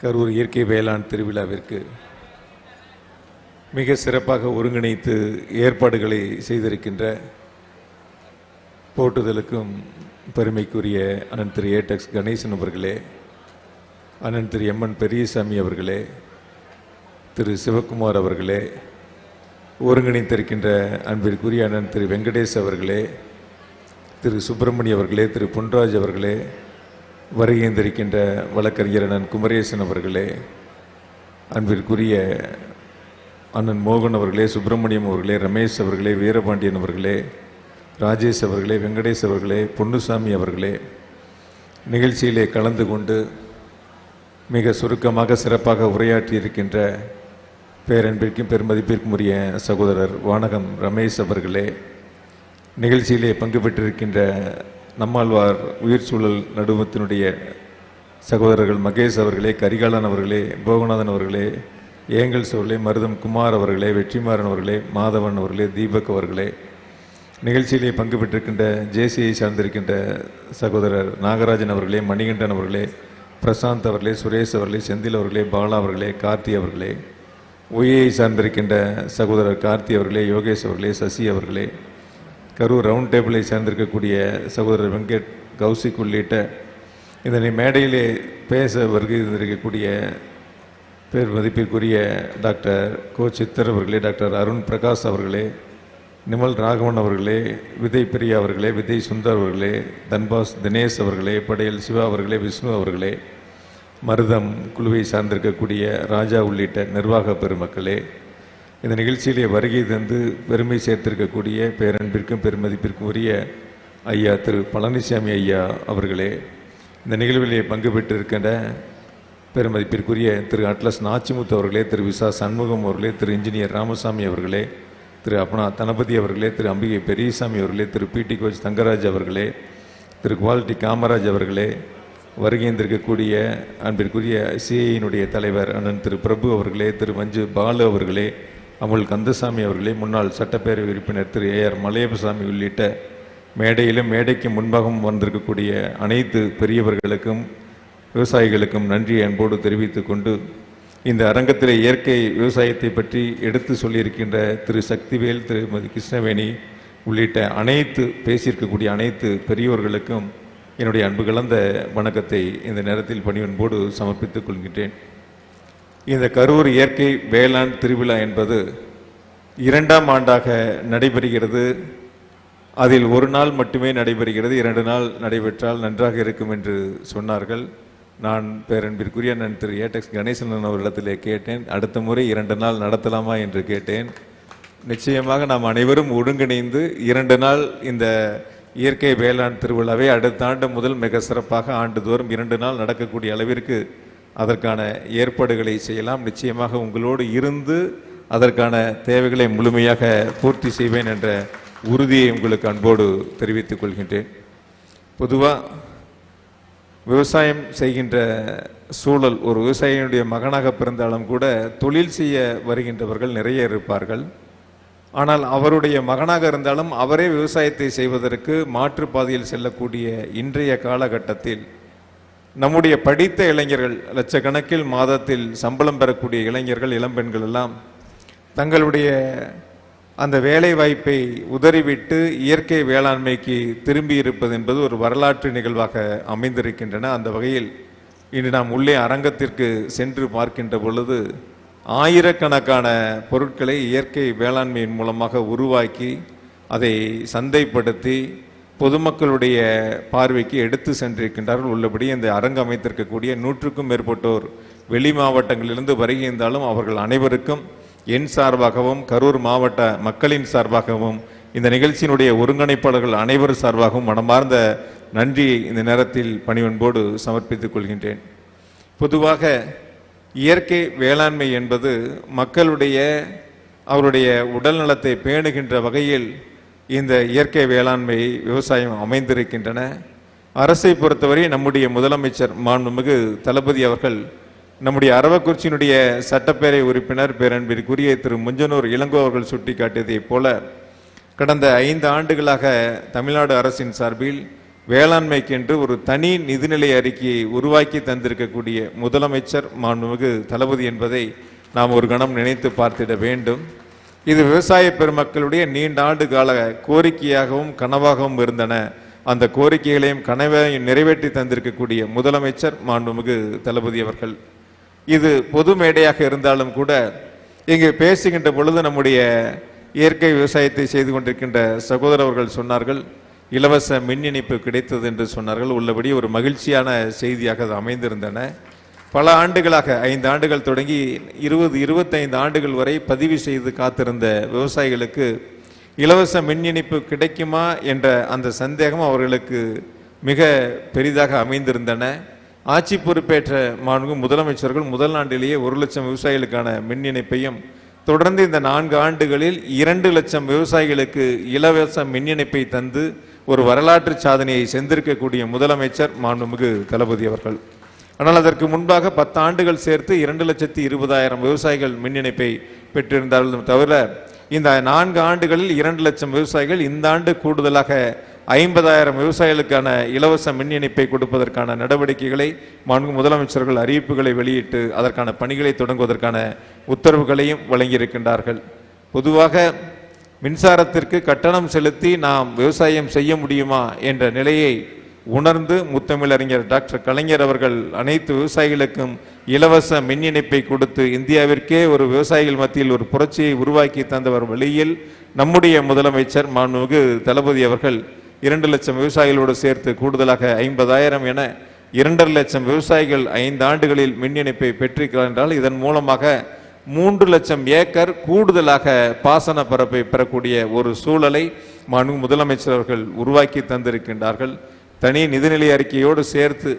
கரூர் இயற்கை வேளாண் திருவிழாவிற்கு மிக சிறப்பாக ஒருங்கிணைத்து ஏற்பாடுகளை செய்திருக்கின்ற போட்டுதலுக்கும் பெருமைக்குரிய அண்ணன் திரு ஏடெக்ஸ் கணேசன் அவர்களே அண்ணன் திரு எம்என் பெரியசாமி அவர்களே திரு சிவகுமார் அவர்களே ஒருங்கிணைத்திருக்கின்ற அன்பிற்குரிய அண்ணன் திரு வெங்கடேஷ் அவர்களே திரு சுப்பிரமணிய அவர்களே திரு பொன்ராஜ் அவர்களே வருகைந்திருக்கின்ற வழக்கறிஞர் குமரேசன் அவர்களே அன்பிற்குரிய அண்ணன் மோகன் அவர்களே சுப்பிரமணியம் அவர்களே ரமேஷ் அவர்களே வீரபாண்டியன் அவர்களே ராஜேஷ் அவர்களே வெங்கடேஷ் அவர்களே பொன்னுசாமி அவர்களே நிகழ்ச்சியிலே கலந்து கொண்டு மிக சுருக்கமாக சிறப்பாக உரையாற்றியிருக்கின்ற பேரன்பிற்கும் பெருமதிப்பிற்கும் உரிய சகோதரர் வானகம் ரமேஷ் அவர்களே நிகழ்ச்சியிலே பங்கு பெற்றிருக்கின்ற நம்மாழ்வார் உயிர் சூழல் நடுவத்தினுடைய சகோதரர்கள் மகேஷ் அவர்களே கரிகாலன் அவர்களே போகநாதன் அவர்களே ஏங்கல்ஸ் அவர்களே மருதம் குமார் அவர்களே வெற்றிமாறன் அவர்களே மாதவன் அவர்களே தீபக் அவர்களே நிகழ்ச்சியிலே பங்கு பெற்றிருக்கின்ற ஜேசியை சார்ந்திருக்கின்ற சகோதரர் நாகராஜன் அவர்களே மணிகண்டன் அவர்களே பிரசாந்த் அவர்களே சுரேஷ் அவர்களே செந்தில் அவர்களே பாலா அவர்களே கார்த்தி அவர்களே ஒய்யை சார்ந்திருக்கின்ற சகோதரர் கார்த்தி அவர்களே யோகேஷ் அவர்களே சசி அவர்களே கரூர் ரவுண்ட் டேபிளை சார்ந்திருக்கக்கூடிய சகோதரர் வெங்கட் கௌசிக் உள்ளிட்ட இதனை மேடையிலே பேச வருகை இருக்கக்கூடிய பேர் மதிப்பிற்குரிய டாக்டர் கோ சித்தர் அவர்களே டாக்டர் அருண் பிரகாஷ் அவர்களே நிமல் ராகவன் அவர்களே விதை பிரியா அவர்களே விதை சுந்தர் அவர்களே தன்பாஸ் தினேஷ் அவர்களே படையல் சிவா அவர்களே விஷ்ணு அவர்களே மருதம் குழுவை சார்ந்திருக்கக்கூடிய ராஜா உள்ளிட்ட நிர்வாக பெருமக்களே இந்த நிகழ்ச்சியிலே வருகை தந்து பெருமை சேர்த்திருக்கக்கூடிய பேரன்பிற்கும் பெருமதிப்பிற்கும் உரிய ஐயா திரு பழனிசாமி ஐயா அவர்களே இந்த நிகழ்விலே பங்கு பெற்றிருக்கின்ற பெருமதிப்பிற்குரிய திரு அட்லஸ் நாச்சிமுத்து அவர்களே திரு விசா சண்முகம் அவர்களே திரு இன்ஜினியர் ராமசாமி அவர்களே திரு அப்பனா தனபதி அவர்களே திரு அம்பிகை பெரியசாமி அவர்களே திரு பிடி கோச் தங்கராஜ் அவர்களே திரு குவாலிட்டி காமராஜ் அவர்களே வருகைந்திருக்கக்கூடிய அன்பிற்குரிய சிஐயினுடைய தலைவர் அண்ணன் திரு பிரபு அவர்களே திரு மஞ்சு பாலு அவர்களே அமுல் கந்தசாமி அவர்களே முன்னாள் சட்டப்பேரவை உறுப்பினர் திரு ஏஆர் மலையப்பசாமி உள்ளிட்ட மேடையிலும் மேடைக்கு முன்பாகவும் வந்திருக்கக்கூடிய அனைத்து பெரியவர்களுக்கும் விவசாயிகளுக்கும் நன்றி அன்போடு தெரிவித்து கொண்டு இந்த அரங்கத்திலே இயற்கை விவசாயத்தை பற்றி எடுத்து சொல்லியிருக்கின்ற திரு சக்திவேல் திருமதி கிருஷ்ணவேணி உள்ளிட்ட அனைத்து பேசியிருக்கக்கூடிய அனைத்து பெரியோர்களுக்கும் என்னுடைய அன்பு கலந்த வணக்கத்தை இந்த நேரத்தில் பணிவன்போடு சமர்ப்பித்துக் கொள்கின்றேன். இந்த கரூர் இயற்கை வேளாண் திருவிழா என்பது இரண்டாம் ஆண்டாக நடைபெறுகிறது. அதில் ஒரு நாள் மட்டுமே நடைபெறுகிறது. இரண்டு நாள் நடைபெற்றால் நன்றாக இருக்கும் என்று சொன்னார்கள். நான் பேரன்பிற்குரிய நான் திரு ஏடெக்ஸ் கணேசன் அவர்களிடத்திலே கேட்டேன். அடுத்த முறை இரண்டு நாள் நடத்தலாமா என்று கேட்டேன். நிச்சயமாக நாம் அனைவரும் ஒருங்கிணைந்து இரண்டு நாள் இந்த இயற்கை வேளாண் திருவிழாவை அடுத்த ஆண்டு முதல் மிக சிறப்பாக ஆண்டுதோறும் இரண்டு நாள் நடக்கக்கூடிய அளவிற்கு அதற்கான ஏற்பாடுகளை செய்யலாம். நிச்சயமாக உங்களோடு இருந்து அதற்கான தேவைகளை முழுமையாக பூர்த்தி செய்வேன் என்ற உறுதியை உங்களுக்கு அன்போடு தெரிவித்துக் கொள்கின்றேன். பொதுவாக விவசாயம் செய்கின்ற சூழல் ஒரு விவசாயியினுடைய மகனாக பிறந்தாலும் கூட தொழில் செய்ய வருகின்றவர்கள் நிறைய இருப்பார்கள். ஆனால் அவருடைய மகனாக இருந்தாலும் அவரே விவசாயத்தை செய்வதற்கு மாற்று பாதையில் செல்லக்கூடிய இன்றைய காலகட்டத்தில் நம்முடைய படித்த இளைஞர்கள் லட்சக்கணக்கில் மாதத்தில் சம்பளம் பெறக்கூடிய இளைஞர்கள் இளம்பெண்கள் எல்லாம் தங்களுடைய அந்த வேலை வாய்ப்பை உதறிவிட்டு இயற்கை வேளாண்மைக்கு திரும்பி இருப்பது என்பது ஒரு வரலாற்று நிகழ்வாக அமைந்திருக்கின்றன. அந்த வகையில் இன்று நாம் உள்ளே அரங்கத்திற்கு சென்று பார்க்கின்ற பொழுது ஆயிரக்கணக்கான பொருட்களை இயற்கை வேளாண்மையின் மூலமாக உருவாக்கி அதை சந்தைப்படுத்தி பொதுமக்களுடைய பார்வைக்கு எடுத்து சென்றிருக்கின்றார்கள். உள்ளபடி இந்த அரங்கு அமைத்திருக்கக்கூடிய நூற்றுக்கும் மேற்பட்டோர் வெளி மாவட்டங்களிலிருந்து வருகின்றாலும் அவர்கள் அனைவருக்கும் என் சார்பாகவும் கரூர் மாவட்ட மக்களின் சார்பாகவும் இந்த நிகழ்ச்சியினுடைய ஒருங்கிணைப்பாளர்கள் அனைவரும் சார்பாகவும் மனமார்ந்த நன்றியை இந்த நேரத்தில் பணிவன்போடு சமர்ப்பித்துக் கொள்கின்றேன். பொதுவாக இயற்கை வேளாண்மை என்பது மக்களுடைய அவருடைய உடல் நலத்தை பேணுகின்ற வகையில் இந்த இயற்கை வேளாண்மை விவசாயம் அமைந்திருக்கின்றன. அரசை பொறுத்தவரை நம்முடைய முதலமைச்சர் மாண்புமிகு தளபதி அவர்கள் நம்முடைய அரவக்குறிச்சியினுடைய சட்டப்பேரவை உறுப்பினர் பேரன்பிற்குரிய திரு முஞ்சனூர் இளங்கோ அவர்கள் சுட்டிக்காட்டியதைப் போல கடந்த ஐந்து ஆண்டுகளாக தமிழ்நாடு அரசின் சார்பில் வேளாண்மைக்கென்று ஒரு தனி நிதிநிலை அறிக்கையை உருவாக்கி தந்திருக்கக்கூடிய முதலமைச்சர் மாண்புமிகு தளபதி என்பதை நாம் ஒரு கணம் நினைத்து பார்த்திட வேண்டும். இது விவசாய பெருமக்களுடைய நீண்ட ஆண்டு கால கோரிக்கையாகவும் கனவாகவும் இருந்தன. அந்த கோரிக்கைகளையும் கனவையும் நிறைவேற்றி தந்திருக்கக்கூடிய முதலமைச்சர் மாண்புமிகு தளபதி அவர்கள். இது பொது மேடையாக இருந்தாலும் கூட இங்கு பேசுகின்ற பொழுது நம்முடைய இயற்கை விவசாயத்தை செய்து கொண்டிருக்கின்ற சகோதரர் அவர்கள் சொன்னார்கள் இலவச மின் இணைப்பு கிடைத்தது என்று சொன்னார்கள். உள்ளபடி ஒரு மகிழ்ச்சியான செய்தியாக அது அமைந்திருந்தன. பல ஆண்டுகளாக ஐந்து ஆண்டுகள் தொடங்கி இருபது இருபத்தைந்து ஆண்டுகள் வரை பதிவு செய்து காத்திருந்த விவசாயிகளுக்கு இலவச மின் இணைப்பு கிடைக்குமா என்ற அந்த சந்தேகம் அவர்களுக்கு மிக பெரிதாக அமைந்திருந்தன. ஆட்சி பொறுப்பேற்ற மாண்பு முதலமைச்சர்கள் முதல் ஆண்டிலேயே ஒரு லட்சம் விவசாயிகளுக்கான மின் இணைப்பையும் தொடர்ந்து இந்த நான்கு ஆண்டுகளில் இரண்டு லட்சம் விவசாயிகளுக்கு இலவச மின் இணைப்பை தந்து ஒரு வரலாற்று சாதனையை செந்திருக்கக்கூடிய முதலமைச்சர் மாண்புமிகு தளபதி அவர்கள். ஆனால் அதற்கு முன்பாக பத்து ஆண்டுகள் சேர்த்து இரண்டு லட்சத்தி இருபதாயிரம் விவசாயிகள் மின் இணைப்பை பெற்றிருந்தார்கள். தவிர இந்த நான்கு ஆண்டுகளில் இரண்டு லட்சம் விவசாயிகள் இந்த ஆண்டு கூடுதலாக ஐம்பதாயிரம் விவசாயிகளுக்கான இலவச மின் இணைப்பை கொடுப்பதற்கான நடவடிக்கைகளை மாண்பு முதலமைச்சர்கள் அறிவிப்புகளை வெளியிட்டு அதற்கான பணிகளை தொடங்குவதற்கான உத்தரவுகளையும் வழங்கியிருக்கின்றார்கள். பொதுவாக மின்சாரத்திற்கு கட்டணம் செலுத்தி நாம் விவசாயம் செய்ய முடியுமா என்ற நிலையை உணர்ந்து முத்தமிழறிஞர் டாக்டர் கலைஞர் அவர்கள் அனைத்து விவசாயிகளுக்கும் இலவச மின் இணைப்பை கொடுத்து இந்தியாவிற்கே ஒரு விவசாயிகள் மத்தியில் ஒரு புரட்சியை உருவாக்கி தந்தவர் வழியில் நம்முடைய முதலமைச்சர் மாண்புமிகு தளபதி அவர்கள் இரண்டு லட்சம் விவசாயிகளோடு சேர்த்து கூடுதலாக ஐம்பதாயிரம் என இரண்டரை லட்சம் விவசாயிகள் ஐந்து ஆண்டுகளில் மின் இணைப்பை பெற்றிருக்கிறார் என்றால் இதன் மூலமாக மூன்று லட்சம் ஏக்கர் கூடுதலாக பாசன பரப்பை பெறக்கூடிய ஒரு சூழலை மாண்பு முதலமைச்சர் அவர்கள் உருவாக்கி தந்திருக்கின்றார்கள். தனி நிதிநிலை அறிக்கையோடு சேர்த்து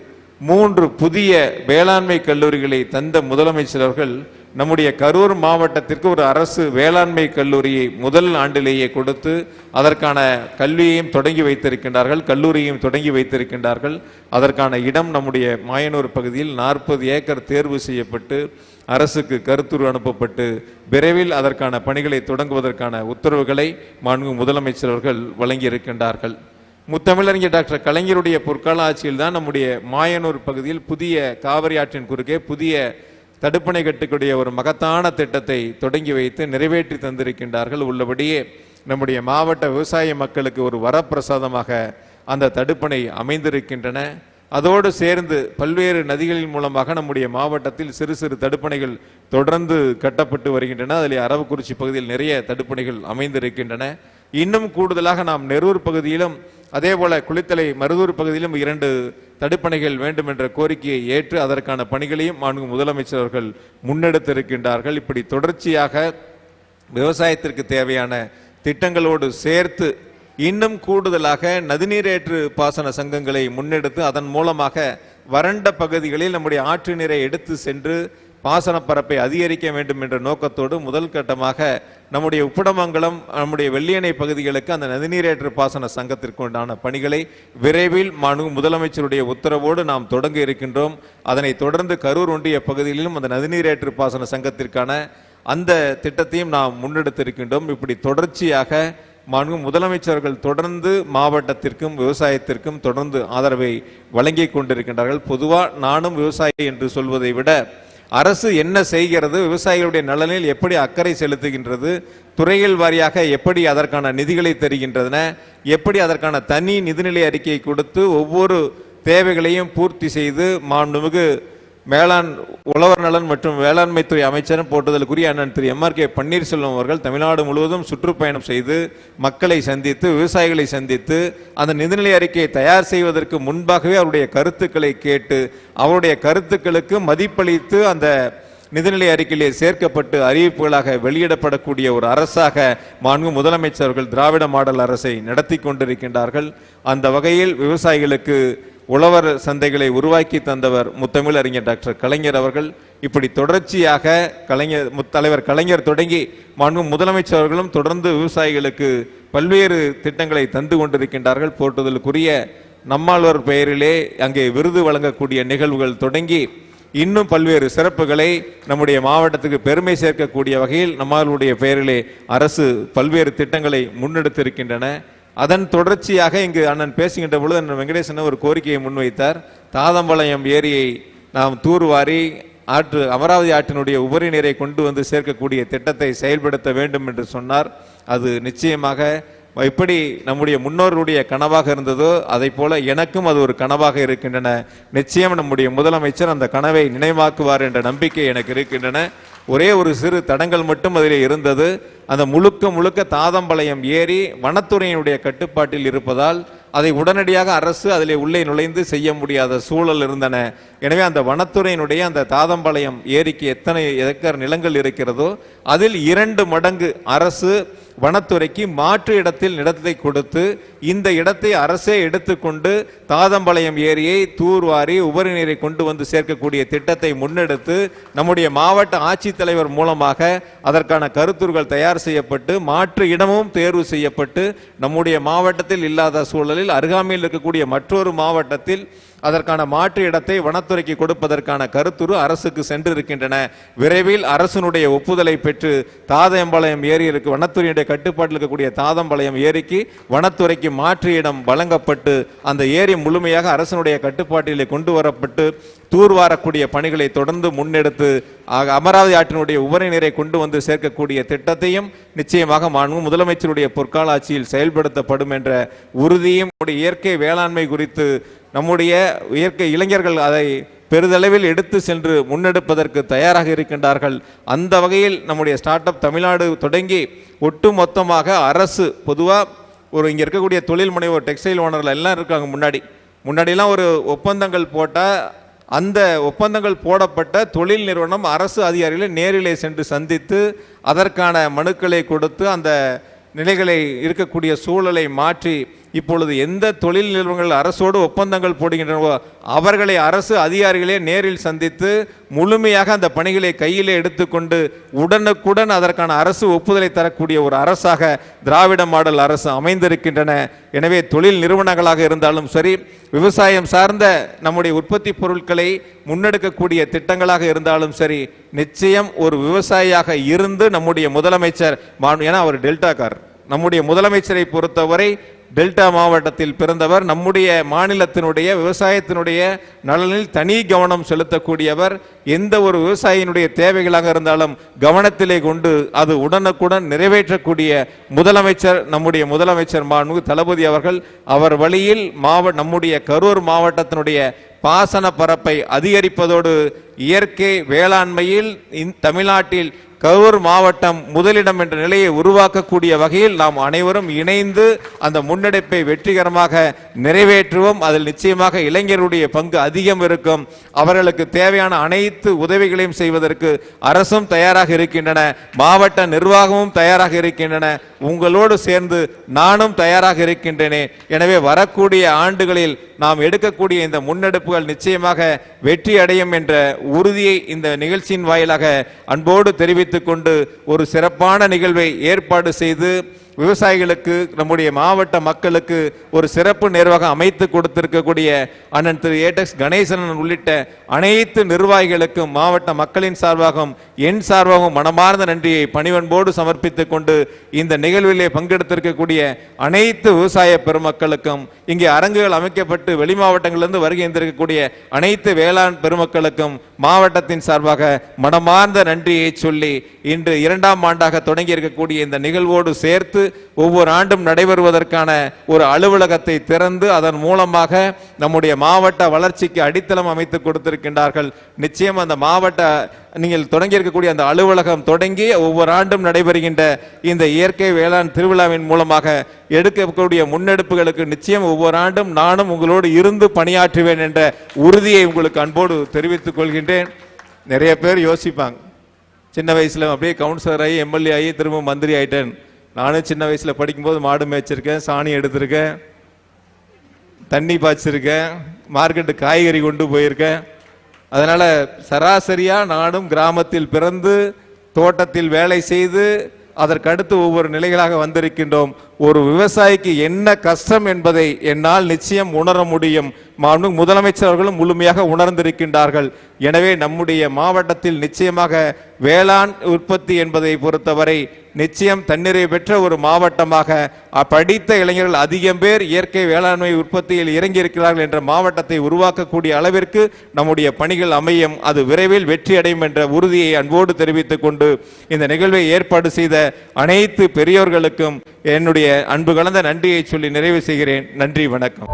மூன்று புதிய வேளாண்மை கல்லூரிகளை தந்த முதலமைச்சரவர்கள் நம்முடைய கரூர் மாவட்டத்திற்கு ஒரு அரசு வேளாண்மை கல்லூரியை முதல் ஆண்டிலேயே கொடுத்து அதற்கான கல்வியையும் தொடங்கி வைத்திருக்கின்றார்கள் கல்லூரியையும் தொடங்கி வைத்திருக்கின்றார்கள். அதற்கான இடம் நம்முடைய மாயனூர் பகுதியில் நாற்பது ஏக்கர் தேர்வு செய்யப்பட்டு அரசுக்கு கருத்துரு அனுப்பப்பட்டு விரைவில் அதற்கான பணிகளை தொடங்குவதற்கான உத்தரவுகளை மாண்பு முதலமைச்சர் அவர்கள் வழங்கியிருக்கின்றார்கள். முத்தமிழறிஞர் டாக்டர் கலைஞருடைய பொற்கால ஆட்சியில் தான் நம்முடைய மாயனூர் பகுதியில் புதிய காவிரி ஆற்றின் குறுக்கே புதிய தடுப்பணை கட்டுக்கூடிய ஒரு மகத்தான திட்டத்தை தொடங்கி வைத்து நிறைவேற்றி தந்திருக்கின்றார்கள். உள்ளபடியே நம்முடைய மாவட்ட விவசாய மக்களுக்கு ஒரு வரப்பிரசாதமாக அந்த தடுப்பணை அமைந்திருக்கின்றன. அதோடு சேர்ந்து பல்வேறு நதிகளின் மூலமாக நம்முடைய மாவட்டத்தில் சிறு சிறு தடுப்பணைகள் தொடர்ந்து கட்டப்பட்டு வருகின்றன. அதில் அரவக்குறிச்சி பகுதியில் நிறைய தடுப்பணைகள் அமைந்திருக்கின்றன. இன்னும் கூடுதலாக நாம் நெரூர் பகுதியிலும் அதே போல குளித்தலை மருதூர் பகுதியிலும் இரண்டு தடுப்பணைகள் வேண்டும் என்ற கோரிக்கையை ஏற்று அதற்கான பணிகளையும் மாண்பு முதலமைச்சர் அவர்கள் முன்னெடுத்திருக்கின்றார்கள். இப்படி தொடர்ச்சியாக விவசாயத்திற்கு தேவையான திட்டங்களோடு சேர்த்து இன்னும் கூடுதலாக நதிநீரேற்று பாசன சங்கங்களை முன்னெடுத்து அதன் மூலமாக வறண்ட பகுதிகளில் நம்முடைய ஆற்று நீரை எடுத்து சென்று பாசன பரப்பை அதிகரிக்க வேண்டும் என்ற நோக்கத்தோடு முதல் கட்டமாக நம்முடைய உப்படமங்கலம் நம்முடைய வெள்ளியணை பகுதிகளுக்கு அந்த நதிநீரேற்று பாசன சங்கத்திற்கு உண்டான பணிகளை விரைவில் மனு முதலமைச்சருடைய உத்தரவோடு நாம் தொடங்க இருக்கின்றோம். அதனை தொடர்ந்து கரூர் ஒன்றிய பகுதியிலும் அந்த நதிநீரேற்று பாசன சங்கத்திற்கான அந்த திட்டத்தையும் நாம் முன்னெடுத்திருக்கின்றோம் இப்படி தொடர்ச்சியாக மாண்பு முதலமைச்சர்கள் தொடர்ந்து மாவட்டத்திற்கும் விவசாயத்திற்கும் தொடர்ந்து ஆதரவை வழங்கி கொண்டிருக்கின்றார்கள். பொதுவாக நானும் விவசாயி என்று சொல்வதை விட அரசு என்ன செய்கிறது விவசாயிகளுடைய நலனில் எப்படி அக்கறை செலுத்துகின்றது துறைகள் வாரியாக எப்படி அதற்கான நிதிகளை தருகின்றன எப்படி அதற்கான தனி நிதிநிலை அறிக்கையை கொடுத்து ஒவ்வொரு தேவைகளையும் பூர்த்தி செய்து மாண்புமிகு வேளாண் உழவர் நலன் மற்றும் வேளாண்மைத்துறை அமைச்சரும் போட்டுதலுக்குரிய அண்ணன் திரு எம்ஆர் கே பன்னீர்செல்வம் அவர்கள் தமிழ்நாடு முழுவதும் சுற்றுப்பயணம் செய்து மக்களை சந்தித்து விவசாயிகளை சந்தித்து அந்த நிதிநிலை அறிக்கையை தயார் செய்வதற்கு முன்பாகவே அவருடைய கருத்துக்களை கேட்டு அவருடைய கருத்துக்களுக்கு மதிப்பளித்து அந்த நிதிநிலை அறிக்கையிலே சேர்க்கப்பட்டு அறிவிப்புகளாக வெளியிடப்படக்கூடிய ஒரு அரசாக மாண்பு முதலமைச்சர்கள் திராவிட மாடல் அரசை நடத்தி கொண்டிருக்கின்றார்கள். அந்த வகையில் விவசாயிகளுக்கு உழவர் சந்தைகளை உருவாக்கி தந்தவர் முத்தமிழ் அறிஞர் டாக்டர் கலைஞர் அவர்கள். இப்படி தொடர்ச்சியாக கலைஞர் முத்தலைவர் கலைஞர் தொடங்கி மாண்பு முதலமைச்சர் அவர்களும் தொடர்ந்து விவசாயிகளுக்கு பல்வேறு திட்டங்களை தந்து கொண்டிருக்கின்றார்கள். போற்றுதலுக்குரிய நம்மாழ்வார் பெயரிலே அங்கே விருது வழங்கக்கூடிய நிகழ்வுகள் தொடங்கி இன்னும் பல்வேறு சிறப்புகளை நம்முடைய மாவட்டத்துக்கு பெருமை சேர்க்கக்கூடிய வகையில் நம்மளுடைய பெயரிலே அரசு பல்வேறு திட்டங்களை முன்னெடுத்திருக்கின்றன. அதன் தொடர்ச்சியாக இங்கு அண்ணன் பேசுகின்ற பொழுது அண்ணன் வெங்கடேசன் ஒரு கோரிக்கையை முன்வைத்தார். தாதம்பாளையம் ஏரியை நாம் தூர்வாரி ஆற்று அமராவதி ஆற்றினுடைய உபரி நீரை கொண்டு வந்து சேர்க்கக்கூடிய திட்டத்தை செயல்படுத்த வேண்டும் என்று சொன்னார். அது நிச்சயமாக எப்படி நம்முடைய முன்னோருடைய கனவாக இருந்ததோ அதை போல எனக்கும் அது ஒரு கனவாக இருக்கின்றன. நிச்சயம் நம்முடைய முதலமைச்சர் அந்த கனவை நினைவாக்குவார் என்ற நம்பிக்கை எனக்கு இருக்கின்றன. ஒரே ஒரு சிறு தடங்கள் மட்டும் அதில் இருந்தது. அந்த முழுக்க முழுக்க தாதம்பாளையம் ஏரி வனத்துறையினுடைய கட்டுப்பாட்டில் இருப்பதால் அதை உடனடியாக அரசு அதில் உள்ளே நுழைந்து செய்ய முடியாத சூழல் இருந்தன. எனவே அந்த வனத்துறையினுடைய அந்த தாதம்பாளையம் ஏரிக்கு எத்தனை ஏக்கர் நிலங்கள் இருக்கிறதோ அதில் இரண்டு மடங்கு அரசு வனத்துறைக்கு மாற்று இடத்தில் இடத்தை கொடுத்து இந்த இடத்தை அரசே எடுத்துக்கொண்டு தாதம்பாளையம் ஏரியை தூர்வாரி உபரி நீரை கொண்டு வந்து சேர்க்கக்கூடிய திட்டத்தை முன்னெடுத்து நம்முடைய மாவட்ட ஆட்சித்தலைவர் மூலமாக அதற்கான கருத்துருகள் தயார் செய்யப்பட்டு மாற்று இடமும் தேர்வு செய்யப்பட்டு நம்முடைய மாவட்டத்தில் இல்லாத சூழலில் அருகாமையில் இருக்கக்கூடிய மற்றொரு மாவட்டத்தில் அதற்கான மாற்று இடத்தை வனத்துறைக்கு கொடுப்பதற்கான கருத்துரு அரசுக்கு சென்றிருக்கின்றன. விரைவில் அரசனுடைய ஒப்புதலை பெற்று தாதம்பாளையம் ஏரி இருக்கு வனத்துறையுடைய கட்டுப்பாட்டில் இருக்கக்கூடிய தாதம்பாளையம் ஏரிக்கு வனத்துறைக்கு மாற்று இடம் வழங்கப்பட்டு அந்த ஏரி முழுமையாக அரசனுடைய கட்டுப்பாட்டிலே கொண்டு வரப்பட்டு தூர்வாரக்கூடிய பணிகளை தொடர்ந்து முன்னெடுத்து ஆக, அமராவதி ஆற்றினுடைய உபரி நீரை கொண்டு வந்து சேர்க்கக்கூடிய திட்டத்தையும் நிச்சயமாக மாண்பு முதலமைச்சருடைய பொற்கால ஆட்சியில் செயல்படுத்தப்படும் என்ற உறுதியும் இயற்கை வேளாண்மை குறித்து நம்முடைய இயற்கை இளைஞர்கள் அதை பெரிதளவில் எடுத்து சென்று முன்னெடுப்பதற்கு தயாராக இருக்கின்றார்கள். அந்த வகையில் நம்முடைய ஸ்டார்ட் அப் தமிழ்நாடு தொடங்கி ஒட்டு மொத்தமாக அரசு பொதுவாக ஒரு இங்கே இருக்கக்கூடிய தொழில் முனைவோர் டெக்ஸ்டைல் ஓனர்கள் எல்லாம் இருக்காங்க முன்னாடி. முன்னாடிலாம் ஒரு ஒப்பந்தங்கள் போட்டால் அந்த ஒப்பந்தங்கள் போடப்பட்ட தொழில் நிறுவனம் அரசு அதிகாரிகளை நேரிலே சென்று சந்தித்து அதற்கான மனுக்களை கொடுத்து அந்த நிலைகளை இருக்கக்கூடிய சூழலை மாற்றி இப்பொழுது எந்த தொழில் நிறுவனங்கள் அரசோடு ஒப்பந்தங்கள் போடுகின்றனவோ அவர்களை அரசு அதிகாரிகளே நேரில் சந்தித்து முழுமையாக அந்த பணிகளை கையிலே எடுத்துக்கொண்டு உடனுக்குடன் அதற்கான அரசு ஒப்புதலை தரக்கூடிய ஒரு அரசாக திராவிட மாடல் அரசு அமைந்திருக்கின்றன. எனவே தொழில் நிறுவனங்களாக இருந்தாலும் சரி விவசாயம் சார்ந்த நம்முடைய உற்பத்தி பொருட்களை முன்னெடுக்கக்கூடிய திட்டங்களாக இருந்தாலும் சரி நிச்சயம் ஒரு விவசாயியாக இருந்து நம்முடைய முதலமைச்சர் ஏன்னா அவர் டெல்டாக்கார் நம்முடைய முதலமைச்சரை பொறுத்தவரை டெல்டா மாவட்டத்தில் பிறந்தவர் நம்முடைய மாநிலத்தினுடைய விவசாயத்தினுடைய நலனில் தனி கவனம் செலுத்தக்கூடியவர் எந்த ஒரு விவசாயியினுடைய தேவைகளாக இருந்தாலும் கவனத்திலே கொண்டு அது உடனுக்குடன் நிறைவேற்றக்கூடிய முதலமைச்சர் நம்முடைய முதலமைச்சர் மாண்பு தளபதி அவர்கள் அவர் வழியில் மாவ நம்முடைய கரூர் மாவட்டத்தினுடைய பாசன பரப்பை அதிகரிப்பதோடு இயற்கை வேளாண்மையில் தமிழ்நாட்டில் கரூர் மாவட்டம் முதலிடம் என்ற நிலையை உருவாக்கக்கூடிய வகையில் நாம் அனைவரும் இணைந்து அந்த முன்னெடுப்பை வெற்றிகரமாக நிறைவேற்றுவோம். அதில் நிச்சயமாக இளைஞருடைய பங்கு அதிகம் இருக்கும். அவர்களுக்கு தேவையான அனைத்து உதவிகளையும் செய்வதற்கு அரசும் தயாராக இருக்கின்றன. மாவட்ட நிர்வாகமும் தயாராக இருக்கின்றன. உங்களோடு சேர்ந்து நானும் தயாராக இருக்கின்றேனே. எனவே வரக்கூடிய ஆண்டுகளில் நாம் எடுக்கக்கூடிய இந்த முன்னெடுப்புகள் நிச்சயமாக வெற்றி அடையும் என்ற உறுதியை இந்த நிகழ்ச்சியின் வாயிலாக அன்போடு தெரிவித்துக் கொண்டு ஒரு சிறப்பான நிகழ்வை ஏற்பாடு செய்து விவசாயிகளுக்கு நம்முடைய மாவட்ட மக்களுக்கு ஒரு சிறப்பு நிர்வாகம் அமைத்து கொடுத்திருக்கக்கூடிய அண்ணன் திரு ஏடெக்ஸ் கணேசன் உள்ளிட்ட அனைத்து நிர்வாகிகளுக்கும் மாவட்ட மக்களின் சார்பாகவும் என் சார்பாகவும் மனமார்ந்த நன்றியை பணிவன்போடு சமர்ப்பித்துக் கொண்டு இந்த நிகழ்விலே பங்கெடுத்திருக்கக்கூடிய அனைத்து விவசாய பெருமக்களுக்கும் இங்கே அரங்குகள் அமைக்கப்பட்டு வெளி மாவட்டங்களிலிருந்து வருகின்றிருக்கக்கூடிய அனைத்து வேளாண் பெருமக்களுக்கும் மாவட்டத்தின் சார்பாக மனமார்ந்த நன்றியை சொல்லி இன்று இரண்டாம் ஆண்டாக தொடங்கி இருக்கக்கூடிய இந்த நிகழ்வோடு சேர்த்து ஒவ்வொரு ஆண்டும் நடைபெறுவதற்கான ஒரு அலுவலகத்தை திறந்து அதன் மூலமாக நம்முடைய மாவட்ட வளர்ச்சிக்கு அடித்தளம் அமைத்து கொடுத்திருக்கின்றார்கள். நிச்சயம் அந்த மாவட்ட நீங்கள் தொடங்கி இருக்கக்கூடிய அந்த அலுவலகம் தொடங்கி ஒவ்வொரு ஆண்டும் நடைபெறுகின்ற இந்த இயற்கை வேளாண் திருவிழாவின் மூலமாக எடுக்கக்கூடிய முன்னெடுப்புகளுக்கு நிச்சயம் ஒவ்வொரு ஆண்டும் நானும் உங்களோடு இருந்து பணியாற்றுவேன் என்ற உறுதியை உங்களுக்கு அன்போடு தெரிவித்துக் கொள்கின்றேன். நிறைய பேர் யோசிப்பாங்க. சின்ன வயசுல அப்படியே கவுன்சிலர் ஆகி எம்எல்ஏ ஆகி திரும்ப மந்திரி ஆயிட்டேன். நானும் சின்ன வயசில் படிக்கும்போது மாடு மேய்ச்சிருக்கேன் சாணி எடுத்திருக்கேன் தண்ணி பாய்ச்சிருக்கேன் மார்க்கெட்டு காய்கறி கொண்டு போயிருக்கேன். அதனால் சராசரியாக நானும் கிராமத்தில் பிறந்து தோட்டத்தில் வேலை செய்து அதற்கடுத்து ஒவ்வொரு நிலைகளாக வந்திருக்கின்றோம். ஒரு விவசாயிக்கு என்ன கஷ்டம் என்பதை என்னால் நிச்சயம் உணர முடியும். மாண்பு முதலமைச்சர் அவர்களும் முழுமையாக உணர்ந்திருக்கின்றார்கள். எனவே நம்முடைய மாவட்டத்தில் நிச்சயமாக வேளாண் உற்பத்தி என்பதை பொறுத்தவரை நிச்சயம் தன்னிறைவு பெற்ற ஒரு மாவட்டமாக படித்த இளைஞர்கள் அதிகம் பேர் இயற்கை வேளாண்மை உற்பத்தியில் இறங்கியிருக்கிறார்கள் என்ற மாவட்டத்தை உருவாக்கக்கூடிய அளவிற்கு நம்முடைய பணிகள் அமையும். அது விரைவில் வெற்றி அடையும் என்ற உறுதியை அன்போடு தெரிவித்துக் கொண்டு இந்த நிகழ்வை ஏற்பாடு செய்த அனைத்து பெரியோர்களுக்கும் என்னுடைய என்னுடைய அன்பு கலந்த நன்றியை சொல்லி நிறைவு செய்கிறேன். நன்றி வணக்கம்.